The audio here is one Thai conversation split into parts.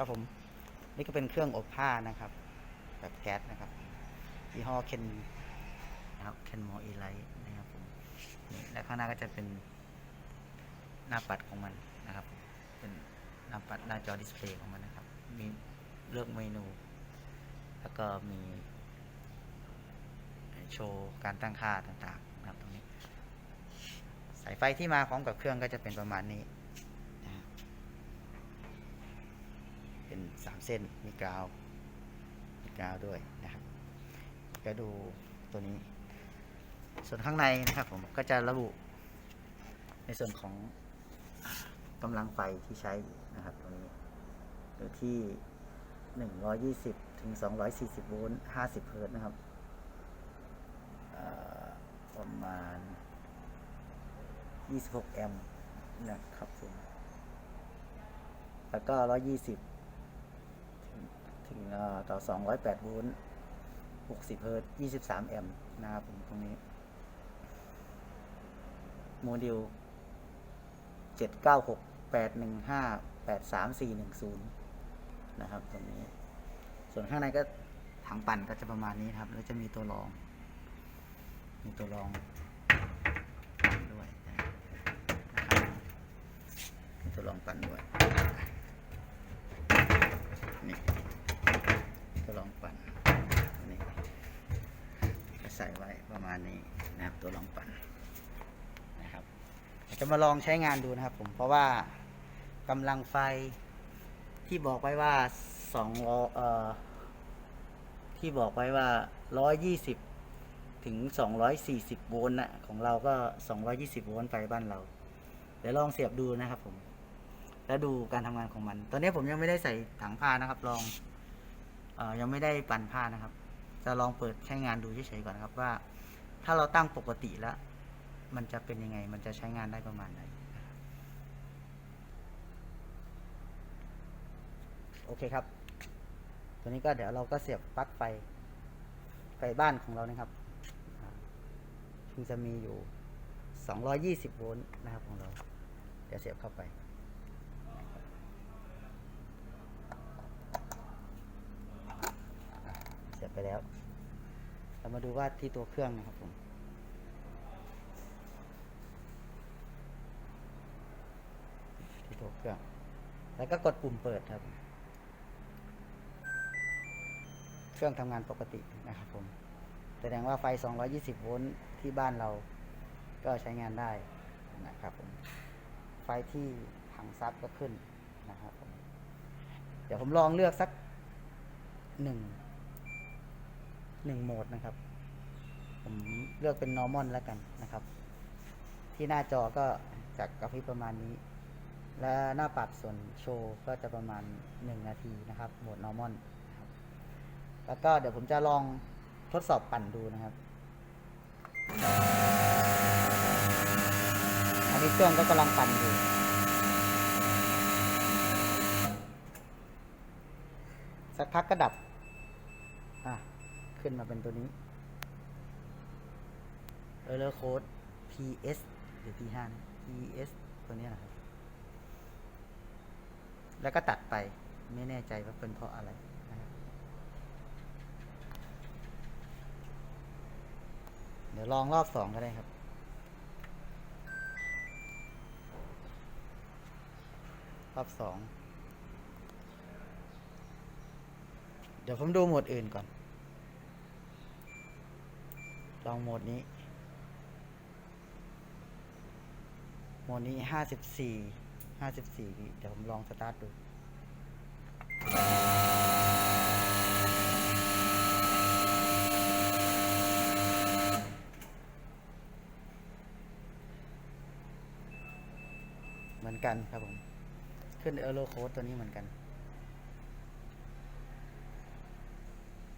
ครับผม นี่ก็เป็นเครื่องอบผ้านะครับ แบบแก๊สนะครับยี่ห้อเคนนะครับเคนโมอีไลท์นะครับผมนี่และข้างหน้าก็จะเป็นหน้าปัดของมันนะครับ เป็นหน้าปัดหน้าจอดิสเพลย์ของมันนะครับ มีเลือกเมนู แล้วก็มีโชว์การตั้งค่าต่างๆนะครับตรงนี้ สายไฟที่มาพร้อมกับเครื่องก็จะเป็นประมาณนี้นะฮะ เป็นสามเส้นมีกาวมีกาวด้วยนะครับก็ดูตัวนี้ ส่วนข้างในนะครับผมก็จะระบุในส่วนของกำลังไฟที่ใช้นะครับตรงนี้อยู่ที่ 120 ถึง 240 โวลต์ 50 เฮิร์ตนะครับประมาณ 26 แอมป์นะครับผมแล้วก็ 120 ถึงเอ่อต่อ 208 โวลต์ 60 เฮิรตซ์23 แอมป์นะครับผมตรงนี้ โมดูล796 815 83410 นะครับตรงนี้ ส่วนข้างในก็ถังปั่นก็จะประมาณนี้ครับ แล้วจะมีตัวรอง มีตัวรองด้วยนะครับมีตัวรองปั่นด้วย นี่ ตัว รองปั่นนี่ก็ใส่ไว้ประมาณนี้นะครับตัวรองปั่นนะครับจะมาลองใช้งานดูนะครับ ผมเพราะว่ากำลังไฟที่บอกไว้ว่าสองเอ่อที่บอกไว้ว่า120ถึง240โวลต์นะของเราก็220โวลต์ไฟบ้านเรา เดี๋ยวลองเสียบดูนะครับผมแล้วดูการทำงานของมัน ตอนนี้ผมยังไม่ได้ใส่ถังผ้านะครับ ลอง ยังไม่ได้ปั่นผ้านะครับ จะลองเปิดใช้งานดูเฉยๆก่อนครับว่า ถ้าเราตั้งปกติแล้ว มันจะเป็นยังไง มันจะใช้งานได้ประมาณไหนโอเคครับ ตัวนี้ก็เดี๋ยวเราก็เสียบปลั๊กไฟไฟบ้านของเรานะครับซึ่งจะมีอยู่ 220 โวลต์นะครับของเรา เดี๋ยวเสียบเข้าไป เสียบ ไปแล้ว เรามาดูว่าที่ตัวเครื่องนะครับผมที่ตัวเครื่อง แล้วก็กดปุ่มเปิดครับ เครื่องทำงานปกตินะครับผมแสดงว่าไฟ 220 โวลต์ที่บ้านเราก็ใช้งานได้นะครับผม ไฟที่ถังซับก็ขึ้นนะครับผม เดี๋ยวผมลองเลือกสักหนึ่ง หนึ่งโหมดนะครับ ผมเลือกเป็น normal แล้วกันนะครับ ที่หน้าจอก็จะกระพริบประมาณนี้ และหน้าปัดส่วนโชว์ก็จะประมาณ 1 นาทีนะครับ โหมด normal นะครับแล้วก็เดี๋ยวผมจะลองทดสอบปั่นดูนะครับ อันนี้เครื่องก็กำลังปั่นอยู่สักพักก็ดับ อะ ขึ้นมาเป็นตัวนี้ error code PS หรือ P5 นะ PS ตัวนี้นะครับ แล้วก็ตัดไปไม่แน่ใจว่าเป็นเพราะอะไรนะครับเดี๋ยวลองรอบสองก็ได้ครับรอบสองเดี๋ยวผมดูหมวดอื่นก่อน ลองโหมดนี้ โหมดนี้ห้าสิบสี่ห้าสิบสี่วิเดี๋ยวผมลองสตาร์ทดูเหมือนกันครับผม ขึ้นเอ r รโคดตัวนี้เหมือนกัน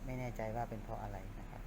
ไม่แน่ใจว่าเป็นเพราะอะไรนะครับ